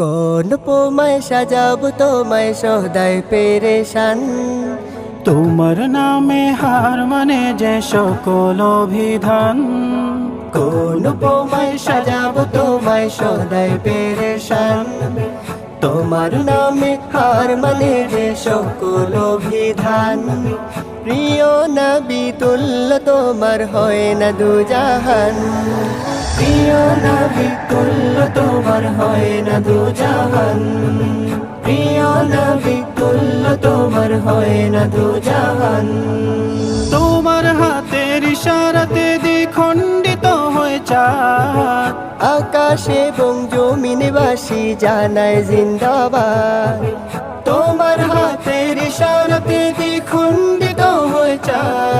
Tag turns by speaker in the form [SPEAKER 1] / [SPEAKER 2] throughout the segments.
[SPEAKER 1] কোন পোমায় সাজাব তোমায় সদায় পেরেশান।
[SPEAKER 2] তোমার নামে হার মানে যে সকল অভিধান।
[SPEAKER 1] কোন পোমায় সাজাব তোমায় সদায় পেরেশান। তোমার নামে হার মানে যে সকল অভিধান। প্রিয় নবী তুল্য তোমার হয় না দুজাহান। তোমার হয় না দুজাহান প্রিয় নবী তুল্য তোমার হয় না দুজাহান
[SPEAKER 2] তোমার হাতের ইশারাতে দ্বিখণ্ডিত হয়ে চাঁদ
[SPEAKER 1] আকাশে এবং জমিনবাসী জানায় জিন্দাবাদ। তোমার হাতের ইশারাতে দ্বিখণ্ডিত হয়ে চাঁদ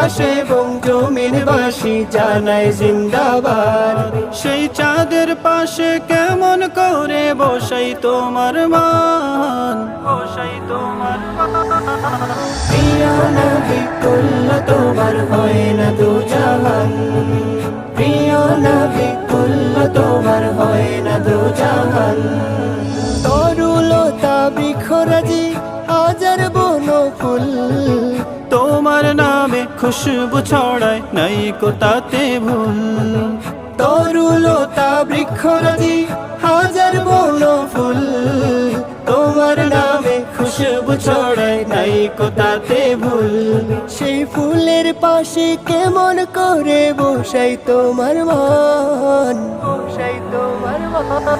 [SPEAKER 1] আকাশ এবং জমিনবাসী জানায় জিন্দাবাদ।
[SPEAKER 2] সেই চাঁদের পাশে কেমন করে বসাই তোমার মান। বসাই তোমার
[SPEAKER 1] প্রিয় তোমার হয় না দু জাহান। প্রিয় নবী, তুল্য তোমার হয় না দু জাহান। তরুলতা বিখরাজি হাজার বন ফুল
[SPEAKER 2] তোমার নামে খুশবু ছড়ায় নাই কোতাতে ভুল
[SPEAKER 1] তরুলতা বৃক্ষরাজি হাজার বন ফুল। তোমার নামে খুশবু ছড়ায় নাই কোতাতে ভুল। সেই ফুলের পাশে কেমন করে বসাই তোমার মন? বসাই তোমার মন।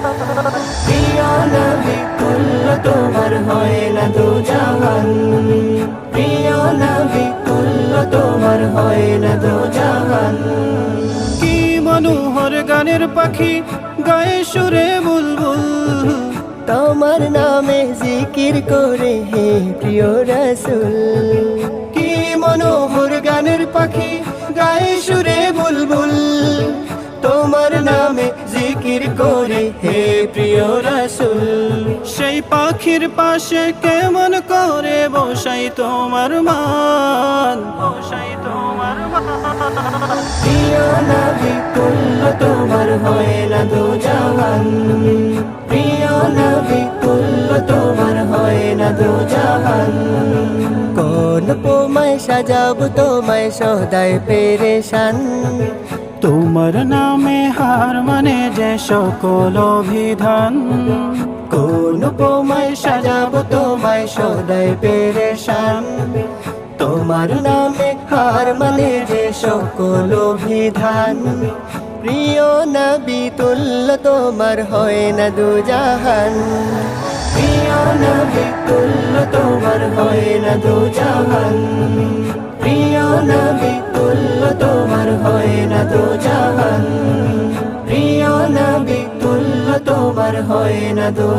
[SPEAKER 2] গানের পাখি গায়ে সুরে বুলবুল।
[SPEAKER 1] তোমার নামে জিকির করে হে প্রিয় রসুল। কি মনোহর হে প্রিয় রসুল,
[SPEAKER 2] সেই পাখির পাশে কেমন করে বসাই তোমার মান? বসাই তোমার
[SPEAKER 1] প্রিয় নবী, তুল্য তোমার হয় না দু জাহান। প্রিয় নবী, তুল্য তোমার হয় না দু জাহান। কোন পোমায় সাজাব তোমায় সদায় পেরেশান।
[SPEAKER 2] তোমার নামে হার মানে যে সকল অভিধান।
[SPEAKER 1] কোন পোমায় সাজাব, তোমায় সদায় পেরেশান। তোমার নামে হার মানে যে সকল অভিধান। প্রিয় নবী তুল্য, তোমার হয় না দুজাহান। প্রিয় নবী তুল্য, তোমার হয় না দু জাহান প্রিয় নবী দু জাহান। প্রিয় নবী তুল্য তোমার হয় না দু